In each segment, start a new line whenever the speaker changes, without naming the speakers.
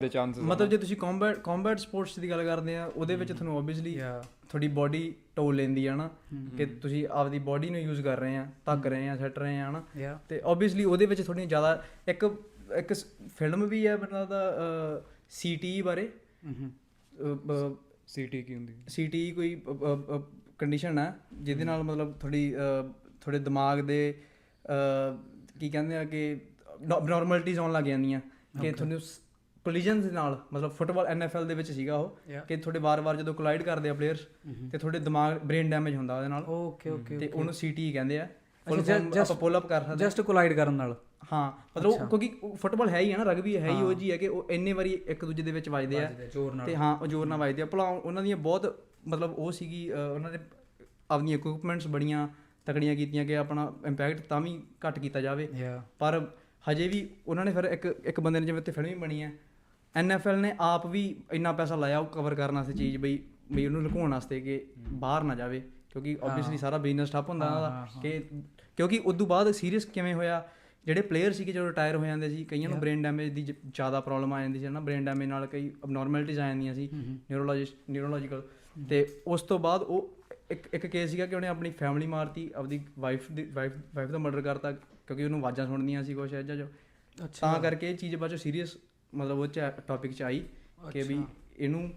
ਦੇ ਚਾਂਸਸ
ਮਤਲਬ ਜੇ ਤੁਸੀਂ ਕੰਬੈਟ ਕੰਬੈਟ ਸਪੋਰਟਸ ਦੀ ਗੱਲ ਕਰਦੇ ਆ ਉਹਦੇ ਵਿੱਚ ਤੁਹਾਨੂੰ ਆਬਵੀਅਸਲੀ ਤੁਹਾਡੀ ਬਾਡੀ ਟੋਲ ਲੈਂਦੀ ਆ ਨਾ ਕਿ ਤੁਸੀਂ ਆਪਦੀ ਬਾਡੀ ਨੂੰ ਯੂਜ਼ ਕਰ ਰਹੇ ਆ ਧੱਕ ਰਹੇ ਆ ਸੱਟ ਰਹੇ ਆ ਨਾ ਤੇ ਆਬਵੀਅਸਲੀ ਉਹਦੇ ਵਿੱਚ ਥੋੜੀਆਂ ਜ਼ਿਆਦਾ ਇੱਕ ਇੱਕ ਫਿਲਮ ਵੀ ਹੈ ਮੈਨੂੰ ਲੱਗਦਾ ਸੀਟੀ ਬਾਰੇ।
ਸੀਟੀ ਕੀ ਹੁੰਦੀ
ਸੀਟੀ ਕੋਈ ਕੰਡੀਸ਼ਨ ਹੈ ਜਿਹਦੇ ਨਾਲ ਮਤਲਬ ਥੋੜੀ ਥੋੜੇ ਦਿਮਾਗ ਦੇ ਕੀ ਕਹਿੰਦੇ ਆ ਕਿ ਨਾਰਮਲਿਟੀਜ਼ ਆਉਣ ਲੱਗ ਜਾਂਦੀਆਂ ਕਿ ਤੁਹਾਨੂੰ ਕੋਲੀਜਨਸ ਦੇ ਨਾਲ ਮਤਲਬ ਫੁੱਟਬਾਲ ਐਨਐਫਐਲ ਦੇ ਵਿੱਚ ਸੀਗਾ ਉਹ. ਕਿ ਤੁਹਾਡੇ ਵਾਰ-ਵਾਰ ਜਦੋਂ ਕੋਲਾਈਡ ਕਰਦੇ ਆ ਪਲੇਅਰਸ ਤੇ ਤੁਹਾਡੇ ਦਿਮਾਗ ਬ੍ਰੇਨ ਡੈਮੇਜ ਹੁੰਦਾ ਉਹਦੇ ਨਾਲ।
ਓਕੇ ਓਕੇ
ਤੇ ਉਹਨੂੰ ਸੀਟੀ ਕਹਿੰਦੇ ਆ। ਆਪਾਂ ਪੁੱਲ ਅਪ ਕਰ ਸਕਦੇ।
ਜਸਟ ਕੋਲਾਈਡ ਕਰਨ ਨਾਲ।
ਹਾਂ ਮਤਲਬ ਕਿਉਂਕਿ ਫੁੱਟਬਾਲ ਹੈ ਹੀ ਹੈ ਨਾ ਰਗਬੀ ਹੈ ਹੀ ਉਹ ਜੀ ਹੈ ਕਿ ਉਹ ਇੰਨੇ ਵਾਰੀ ਇੱਕ ਦੂਜੇ ਦੇ ਵਿੱਚ ਵੱਜਦੇ ਆ। ਤੇ ਹਾਂ ਉਹ ਜ਼ੋਰ ਨਾਲ ਵੱਜਦੇ ਆ। ਭਲਾ ਉਹਨਾਂ ਦੀਆਂ ਬਹੁਤ ਮਤਲਬ ਉਹ ਸੀਗੀ ਉਹਨਾਂ ਨੇ ਆਪਣੀਆਂ ਇਕਵਿਪਮੈਂਟਸ ਬੜੀਆਂ ਤਕੜੀਆਂ ਕੀਤੀਆਂ ਕਿ ਆਪਣਾ ਇੰਪੈਕਟ ਤਾਂ ਵੀ ਘੱਟ ਕੀਤਾ ਜਾਵੇ। ਪਰ ਹਜੇ ਵੀ ਉਹਨਾਂ ਨੇ ਫਿਰ ਇੱਕ ਇੱਕ ਬੰਦੇ ਨੇ ਜਿਵੇਂ ਤੇ ਫਿਲਮ ਵੀ ਬਣੀ ਹੈ ਐਨਐਫਐਲ ਨੇ ਆਪ ਵੀ ਇੰਨਾ ਪੈਸਾ ਲਾਇਆ ਉਹ ਕਵਰ ਕਰਨ ਵਾਸਤੇ ਚੀਜ਼ ਬਈ ਬਈ ਉਹਨੂੰ ਲੁਕਾਉਣ ਵਾਸਤੇ ਕਿ ਬਾਹਰ ਨਾ ਜਾਵੇ ਕਿਉਂਕਿ ਆਬਵੀਅਸਲੀ ਸਾਰਾ ਬਿਜ਼ਨਸ ਠੱਪ ਹੁੰਦਾ ਉਹਨਾਂ ਦਾ ਕਿ ਕਿਉਂਕਿ ਉਸ ਤੋਂ ਬਾਅਦ ਸੀਰੀਅਸ ਕਿਵੇਂ ਹੋਇਆ ਜਿਹੜੇ ਪਲੇਅਰ ਸੀਗੇ ਜਦੋਂ ਰਿਟਾਇਰ ਹੋ ਜਾਂਦੇ ਸੀ ਕਈਆਂ ਨੂੰ ਬ੍ਰੇਨ ਡੈਮੇਜ ਦੀ ਜ਼ਿਆਦਾ ਪ੍ਰੋਬਲਮ ਆ ਜਾਂਦੀ ਸੀ ਨਾ ਬ੍ਰੇਨ ਡੈਮੇਜ ਨਾਲ ਕਈ ਅਬਨੋਰਮੈਲਿਟੀਜ਼ ਆ ਜਾਂਦੀਆਂ ਸੀ ਨਿਊਰੋਲੋਜਿਸਟ ਨਿਊਰੋਲੋਜੀਕਲ ਤੇ ਉਸ ਤੋਂ ਬਾਅਦ ਉਹ ਇੱਕ ਇੱਕ ਕੇਸ ਸੀਗਾ ਕਿ ਉਹਨੇ ਆਪਣੀ ਫੈਮਿਲੀ ਮਾਰਤੀ ਆਪਦੀ ਵਾਈਫ ਦੀ ਵਾਈਫ ਵਾਈਫ ਦਾ ਮਰਡਰ ਕਰਤਾ ਕਿਉਂਕਿ ਉਹਨੂੰ ਆਵਾਜ਼ਾਂ ਸੁਣਦੀਆਂ ਸੀ ਕੁਛ ਐਜਾ ਜੋ। ਤਾਂ ਕਰਕੇ ਇਹ ਚੀਜ਼ ਬਾਅਦ ਸੀਰੀਅਸ ਮਤਲਬ ਉਹ ਟੌਪਿਕ ਚ ਆਈ ਕਿ ਵੀ ਇਹਨੂੰ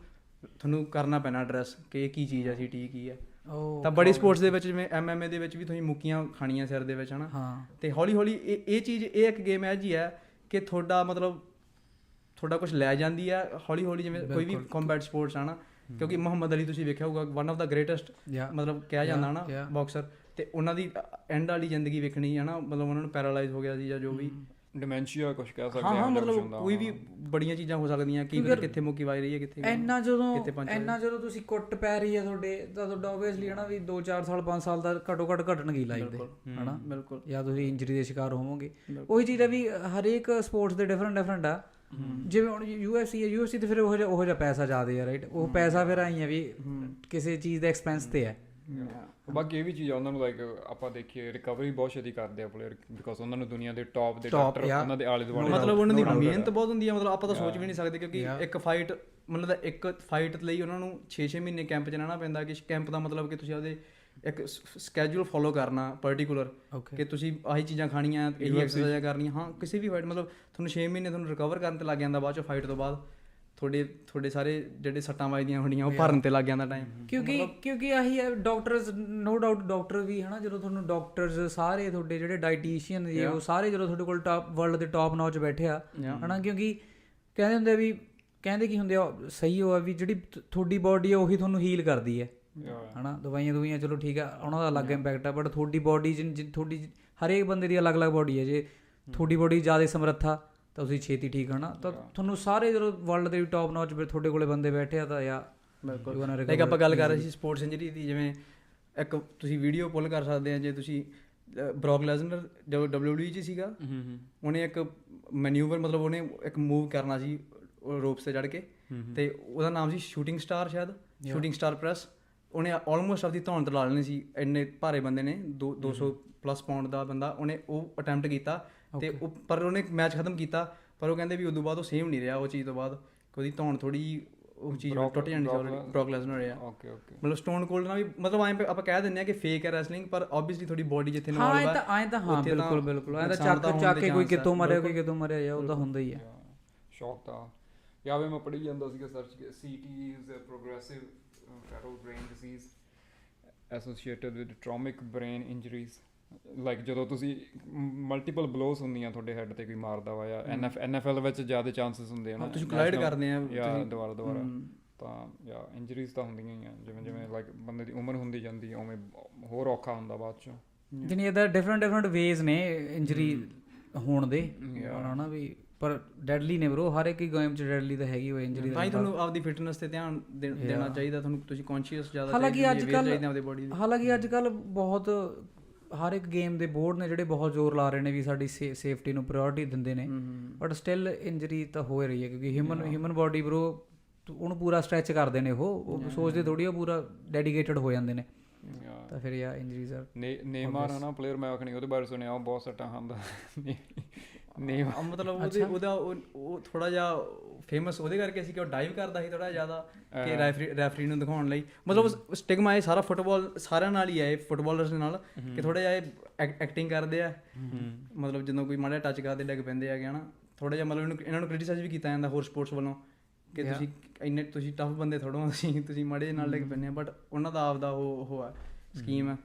ਤੁਹਾਨੂੰ ਕਰਨਾ ਪੈਣਾ ਐਡਰੈਸ ਕਿ ਇਹ ਕੀ ਚੀਜ਼ ਹੈ ਸੀਟੀ ਕੀ ਹੈ।
ਉਹ
ਤਾਂ ਬੜੀ ਸਪੋਰਟਸ ਦੇ ਵਿੱਚ ਜਿਵੇਂ ਐਮਐਮਏ ਦੇ ਵਿੱਚ ਵੀ ਤੁਸੀਂ ਮੁੱਕੀਆਂ ਖਾਣੀਆਂ ਸਿਰ ਦੇ ਵਿੱਚ ਹਨਾ। ਤੇ ਹੌਲੀ ਹੌਲੀ ਇਹ ਇਹ ਚੀਜ਼ ਇਹ ਇੱਕ ਗੇਮ ਹੈ ਜੀ ਹੈ ਕਿ ਤੁਹਾਡਾ ਮਤਲਬ ਤੁਹਾਡਾ ਕੁਝ ਲੈ ਜਾਂਦੀ ਹੈ। ਹੌਲੀ ਹੌਲੀ ਜਿਵੇਂ ਕੋਈ ਵੀ ਕੰਬੈਟ ਸਪੋਰਟਸ ਆ ਨਾ ਕਿਉਂਕਿ ਮੁਹੰਮਦ ਅਲੀ ਤੁਸੀਂ ਵੇਖਿਆ ਹੋਊਗਾ ਵਨ ਆਫ ਦਾ ਗ੍ਰੇਟੈਸਟ ਮਤਲਬ ਕਿਹਾ ਜਾਂਦਾ ਨਾ. ਬਾਕਸਰ ਤੇ ਉਹਨਾਂ ਦੀ ਐਂਡ ਵਾਲੀ ਜ਼ਿੰਦਗੀ ਵੇਖਣੀ ਹੈ ਨਾ ਮਤਲਬ ਉਹਨਾਂ ਨੂੰ ਪੈਰਾਲਾਈਜ਼ ਹੋ ਗਿਆ ਸੀ ਜਾਂ ਜੋ ਵੀ।
ਡਿਮੈਂਸ਼ੀਆ ਕੁਝ ਕਹਿ ਸਕਦੇ
ਹਾਂ ਹਾਂ ਮਤਲਬ ਕੋਈ ਵੀ। ਬੜੀਆਂ ਚੀਜ਼ਾਂ ਹੋ ਸਕਦੀਆਂ ਕੀ ਕਿੱਥੇ ਮੁੱਕੀ ਵਾਜ ਰਹੀ ਹੈ ਕਿੱਥੇ
ਇੰਨਾ ਜਦੋਂ ਇੰਨਾ ਜਦੋਂ ਤੁਸੀਂ ਕੁੱਟ ਪੈ ਰਹੀ ਹੈ ਤੁਹਾਡੇ ਤਾਂ ਤੁਹਾਡਾ ਆਬਵੀਅਸਲੀ ਹਨਾ ਵੀ 2-4 ਸਾਲ 5 ਸਾਲ ਦਾ ਘੱਟੋ ਘੱਟ ਘਟਣਗੀ ਲਾਈਫ ਦੇ ਹਨਾ?
ਬਿਲਕੁਲ।
ਜਾਂ ਤੁਸੀਂ ਇੰਜਰੀ ਦੇ ਸ਼ਿਕਾਰ ਹੋਵੋਗੇ। ਉਹੀ ਚੀਜ਼ ਹੈ ਵੀ ਹਰੇਕ ਸਪੋਰਟਸ ਦੇ ਡਿਫਰੈਂਟ ਡਿਫਰੈਂਟ ਆ। ਜਿਵੇਂ ਹੁਣ ਯੂਐਫਸੀ ਹੈ ਯੂਐਫਸੀ ਤੇ ਫਿਰ ਉਹ ਜਿਹਾ ਉਹ ਜਿਹਾ ਪੈਸਾ ਜ਼ਿਆਦਾ ਹੈ ਰਾਈਟ ਉਹ ਪੈਸਾ ਫਿਰ ਆਈ ਹੈ ਵੀ ਕਿਸੇ ਚੀਜ਼ ਦੇ ਐਕਸਪੈਂਸ ਤੇ ਹੈ।
ਬਾਕੀ ਇਹ ਵੀ ਚੀਜ਼ ਆ ਉਹਨਾਂ ਨੂੰ ਲਾਈਕ ਆਪਾਂ ਦੇਖੀਏ ਰਿਕਵਰੀ ਬਹੁਤ ਛੇਤੀ ਕਰਦੇ ਆ ਪਲੇਅਰ ਬਿਕਾਜ਼ ਉਹਨਾਂ ਨੂੰ ਦੁਨੀਆ ਦੇ ਟੌਪ ਦੇ ਡਾਕਟਰ. ਉਹਨਾਂ ਦੇ ਆਲੇ ਦੁਆਲੇ
ਮਤਲਬ ਉਹਨਾਂ ਦੀ ਮਿਹਨਤ ਬਹੁਤ ਹੁੰਦੀ ਹੈ ਮਤਲਬ ਆਪਾਂ ਤਾਂ ਸੋਚ ਵੀ ਨਹੀਂ ਸਕਦੇ ਕਿਉਂਕਿ ਇੱਕ ਫਾਈਟ ਮਤਲਬ ਇੱਕ ਫਾਈਟ ਲਈ ਉਹਨਾਂ ਨੂੰ 6-6 ਮਹੀਨੇ ਕੈਂਪ 'ਚ ਰਹਿਣਾ ਪੈਂਦਾ ਕਿ ਕੈਂਪ ਦਾ ਮਤਲਬ ਕਿ ਤੁਸੀਂ ਆਪਦੇ ਇੱਕ ਸਕੇਜੂਲ ਫੋਲੋ ਕਰਨਾ ਪਾਰਟਿਕੂਲਰ ਕਿ ਤੁਸੀਂ ਆਹੀ ਚੀਜ਼ਾਂ ਖਾਣੀਆਂ ਇਹੀ ਐਕਸਰਸਾਈਜ਼ ਕਰਨੀਆਂ ਹਾਂ ਕਿਸੇ ਵੀ ਫਾਈਟ ਮਤਲਬ ਤੁਹਾਨੂੰ 6 ਮਹੀਨੇ ਤੁਹਾਨੂੰ ਰਿਕਵਰ ਕਰਨ ਤੇ ਲੱਗ ਜਾਂਦਾ ਬਾਅਦ ਚੋਂ ਫਾਈਟ ਤੋਂ ਬਾਅਦ। ਤੁਹਾਡੇ ਤੁਹਾਡੇ ਸਾਰੇ ਜਿਹੜੇ ਸੱਟਾਂ ਵੱਜਦੀਆਂ ਹੁੰਦੀਆਂ ਉਹ ਭਰਨ ਤੇ ਲੱਗ ਜਾਂਦਾ ਟਾਈਮ
ਕਿਉਂਕਿ ਕਿਉਂਕਿ ਆਹੀ ਹੈ ਡਾਕਟਰਸ ਨੋ ਡਾਊਟ ਡਾਕਟਰ ਵੀ ਹਨਾ ਜਦੋਂ ਤੁਹਾਨੂੰ ਡਾਕਟਰਸ ਸਾਰੇ ਤੁਹਾਡੇ ਜਿਹੜੇ ਡਾਈਟੀਸ਼ੀਅਨ ਇਹ ਉਹ ਸਾਰੇ ਜਦੋਂ ਤੁਹਾਡੇ ਕੋਲ ਟਾਪ ਵਰਲਡ ਦੇ ਟਾਪ ਨੌਚ ਬੈਠੇ ਆ ਹਨਾ ਕਿਉਂਕਿ ਕਹਿੰਦੇ ਹੁੰਦੇ ਆ ਵੀ ਕਹਿੰਦੇ ਕੀ ਹੁੰਦੇ ਆ ਸਹੀ ਉਹ ਆ ਵੀ ਜਿਹੜੀ ਤੁਹਾਡੀ ਬਾਡੀ ਆ ਉਹੀ ਤੁਹਾਨੂੰ ਹੀਲ ਕਰਦੀ ਹੈ। ਹਨਾ ਦਵਾਈਆਂ ਦਵਾਈਆਂ ਚਲੋ ਠੀਕ ਆ ਉਹਨਾਂ ਦਾ ਅਲੱਗ ਇੰਪੈਕਟ ਆ ਬਟ ਤੁਹਾਡੀ ਬਾਡੀ ਤੁਹਾਡੀ ਹਰੇਕ ਬੰਦੇ ਦੀ ਅਲੱਗ-ਅਲੱਗ ਬਾਡੀ ਹੈ ਜੇ ਤੁਹਾਡੀ ਬਾਡੀ ਜ਼ਿਆਦਾ ਸਮਰੱਥਾ ਤਾਂ ਤੁਸੀਂ ਛੇਤੀ ਠੀਕ ਹਨਾ ਤਾਂ ਤੁਹਾਨੂੰ ਸਾਰੇ ਜਦੋਂ ਵਰਲਡ ਦੇ ਟਾਪ ਨੌਚ ਤੁਹਾਡੇ ਕੋਲੇ ਬੰਦੇ ਬੈਠੇ ਆ ਤਾਂ ਯਾ
ਬਿਲਕੁਲ। ਲਾਈਕ ਆਪਾਂ ਗੱਲ ਕਰ ਰਹੇ ਸੀ ਸਪੋਰਟਸ ਇੰਜਰੀ ਦੀ ਜਿਵੇਂ ਇੱਕ ਤੁਸੀਂ ਵੀਡੀਓ ਪੁੱਲ ਕਰ ਸਕਦੇ ਆ ਜੇ ਤੁਸੀਂ ਬ੍ਰੌਕ ਲੈਜ਼ਨਰ ਜੋ WWE 'ਚ ਸੀਗਾ ਉਹਨੇ ਇੱਕ ਮੈਨੂਵਰ ਮਤਲਬ ਉਹਨੇ ਇੱਕ ਮੂਵ ਕਰਨਾ ਸੀ ਰੋਪਸ ਤੇ ਚੜ ਕੇ। ਤੇ ਉਹਦਾ ਨਾਮ ਸੀ ਸ਼ੂਟਿੰਗ ਸਟਾਰ ਸ਼ਾਇਦ। ਸ਼ੂਟਿੰਗ ਸਟਾਰ ਪ੍ਰੈਸ ਉਹਨੇ ਆਲਮੋਸਟ ਆਪਦੀ ਧੌਣ ਤੇ ਲਾ ਲੈਣੀ ਸੀ। ਇੰਨੇ ਭਾਰੇ ਬੰਦੇ ਨੇ ਦੋ- 200 ਪਲੱਸ ਪਾਉਂਡ ਦਾ ਬੰਦਾ। ਉਹਨੇ ਉਹ ਅਟੈਂਪਟ ਕੀਤਾ। ਤੇ ਉਹ ਪਰ ਉਹਨੇ ਮੈਚ ਖਤਮ ਕੀਤਾ ਪਰ ਉਹ ਕਹਿੰਦੇ ਵੀ ਉਦੋਂ ਬਾਅਦ ਉਹ ਸੇਮ ਨਹੀਂ ਰਿਹਾ ਉਹ ਚੀਜ਼ ਤੋਂ ਬਾਅਦ ਕਿ ਉਹਦੀ ਧੌਣ ਥੋੜੀ ਉਹ ਚੀਜ਼ ਟੁੱਟ ਜਾਂਦੀ ਸੀ ਬ੍ਰੌਕ ਲੈਜ਼ਨਰ ਆ
ਓਕੇ ਓਕੇ
ਮਤਲਬ ਸਟੋਨ ਕੋਲਡ ਨਾਲ ਵੀ ਮਤਲਬ ਐਂ ਆਪਾਂ ਕਹਿ ਦਿੰਦੇ ਆ ਕਿ ਫੇਕ ਹੈ ਰੈਸਲਿੰਗ ਪਰ ਆਬਵੀਅਸਲੀ ਤੁਹਾਡੀ ਬਾਡੀ ਜਿੱਥੇ
ਹਾਂ
ਇਨਵੋਲਵ
ਇਹ ਤਾਂ ਐਂ ਤਾਂ ਹਾਂ ਬਿਲਕੁਲ ਬਿਲਕੁਲ। ਐਂ ਤਾਂ ਚੱਕ ਚੱਕ ਕੇ ਕੋਈ ਕਿਤੋਂ ਮਰਿਆ ਕੋਈ ਕਿਤੋਂ ਮਰਿਆ ਜਾਂ ਉਹ ਤਾਂ ਹੁੰਦਾ ਹੀ ਆ।
ਸ਼ੌਕ ਤਾਂ। ਯਾਵੇ ਮੈਂ ਪੜ੍ਹੀ ਜਾਂਦਾ ਸੀਗਾ search CT is a progressive fatal brain disease associated with traumatic brain injuries like ਜਦੋਂ ਤੁਸੀਂ ਮਲਟੀਪਲ ਬਲੋਸ ਹੁੰਦੀਆਂ ਤੁਹਾਡੇ ਹੈੱਡ ਤੇ ਕੋਈ ਮਾਰਦਾ ਵਾ ਜਾਂ ਐਨਐਫ ਐਨਐਫਐਲ ਵਿੱਚ ਜ਼ਿਆਦਾ ਚਾਂਸਸ ਹੁੰਦੇ ਆ ਨਾ
ਤੁਸੀਂ
national-
ਕਰਦੇ ਆ, ਤੁਸੀਂ-
ਦੁਬਾਰਾ ਦੁਬਾਰਾ। ਤਾਂ ਜਾਂ ਇੰਜਰੀਜ਼ ਤਾਂ ਹੁੰਦੀਆਂ ਹੀ ਆ ਜਿਵੇਂ ਜਿਵੇਂ ਲਾਈਕ ਬੰਦੇ ਦੀ ਉਮਰ ਹੁੰਦੀ ਜਾਂਦੀ ਉਵੇਂ ਹੋਰ ਔਖਾ ਹੁੰਦਾ ਬਾਅਦ ਚੋਂ।
ਜਿਨੀ ਇਹਦਾ ਡਿਫਰੈਂਟ ਡਿਫਰੈਂਟ ਵੇਜ਼ ਨੇ ਇੰਜਰੀ ਹੋਣ ਦੇ। ਹਨਾ ਵੀ ਪਰ ਡੈਡਲੀ ਨੇ ਬ్రో ਹਰ ਇੱਕ ਹੀ ਗੇਮ ਚ ਡੈਡਲੀ ਤਾਂ ਹੈਗੀ ਉਹ ਇੰਜਰੀ
ਤਾਂ ਹੀ ਤੁਹਾਨੂੰ ਆਪਦੀ ਫਿਟਨੈਸ ਤੇ ਧਿਆਨ ਦੇਣਾ ਚਾਹੀਦਾ ਤੁਹਾਨੂੰ ਤੁਸੀਂ ਕੌਨਸ਼ੀਅਸ ਜ਼ਿਆਦਾ
ਹਾਲਾਂਕਿ ਅੱਜ ਕੱਲ ਹਾਲਾਂਕਿ ਅੱਜ ਕੱਲ ਬਹੁਤ ਹਰ ਇੱਕ ਗੇਮ ਦੇ ਬੋਰਡ ਨੇ ਜਿਹੜੇ ਬਹੁਤ ਜ਼ੋਰ ਲਾ ਰਹੇ ਨੇ ਵੀ ਸਾਡੀ ਸੇਫਟੀ ਨੂੰ ਪ੍ਰਾਇੋਰਟੀ ਦਿੰਦੇ ਨੇ। ਬਟ ਸਟਿਲ ਇੰਜਰੀ ਤਾਂ ਹੋ ਰਹੀ ਹੈ ਕਿਉਂਕਿ ਹਿਊਮਨ ਹਿਊਮਨ ਬਾਡੀ ਬ్రో ਉਹਨੂੰ ਪੂਰਾ ਸਟ੍ਰੈਚ ਕਰਦੇ ਨੇ ਉਹ। ਸੋਚਦੇ ਥੋੜੀ ਉਹ ਪੂਰਾ ਡੈਡੀਕੇਟਡ ਹੋ ਜਾਂਦੇ ਨੇ. ਤਾਂ ਫਿਰ ਯਾ ਇੰਜਰੀਜ਼
ਨੇ ਨੇਮਾਰ ਹੈ ਨਾ ਪਲੇਅਰ ਮੈਂ ਆਖਣੀ ਉਹਦੇ ਬਾਰੇ ਸੁਣਿਆ ਉਹ ਬਹੁਤ ਸੱਟਾਂ ਖਾਂਦਾ। Name.
ਆ, ਮਤਲਬ ਉਹਦੇ ਉਹਦਾ ਉਹ- ਉਹ ਥੋੜਾ ਜਿਹਾ ਫੇਮਸ ਉਹਦੇ ਕਰਕੇ ਸੀ ਕਿ ਉਹ ਡਾਈਵ ਕਰਦਾ ਸੀ ਥੋੜਾ ਜ਼ਿਆਦਾ ਕਿ ਰੈਫਰੀ ਰੈਫਰੀ ਨੂੰ ਦਿਖਾਉਣ ਲਈ। ਮਤਲਬ ਸਟਿਗਮਾ ਇਹ ਸਾਰਾ ਫੁੱਟਬਾਲ ਸਾਰਿਆਂ ਨਾਲ ਹੀ ਹੈ ਇਹ ਫੁੱਟਬਾਲਰਸ ਦੇ ਨਾਲ ਕਿ ਥੋੜਾ ਜਿਹਾ ਇਹ ਐਕਟਿੰਗ ਕਰਦੇ ਆ। ਮਤਲਬ ਜਦੋਂ ਕੋਈ ਮਾੜਾ ਟੱਚ ਕਰਦੇ ਡਿੱਗ ਪੈਂਦੇ ਹੈਗੇ ਹਨਾ। ਥੋੜਾ ਜਿਹਾ ਮਤਲਬ ਇਹਨੂੰ ਇਹਨਾਂ ਨੂੰ ਕ੍ਰਿਟਿਸਾਈਜ਼ ਵੀ ਕੀਤਾ ਜਾਂਦਾ ਹੋਰ ਸਪੋਰਟਸ ਵੱਲੋਂ ਕਿ ਤੁਸੀਂ ਇੰਨੇ ਤੁਸੀਂ ਟਫ ਬੰਦੇ ਥੋੜੋ ਤੁਸੀਂ ਤੁਸੀਂ ਮਾੜੇ ਨਾਲ ਡਿੱਗ ਪੈਂਦੇ ਆ ਬਟ ਉਹਨਾਂ ਦਾ ਆਪਦਾ ਉਹ ਉਹ ਹੈ। ਸਕੀਮ ਹੈ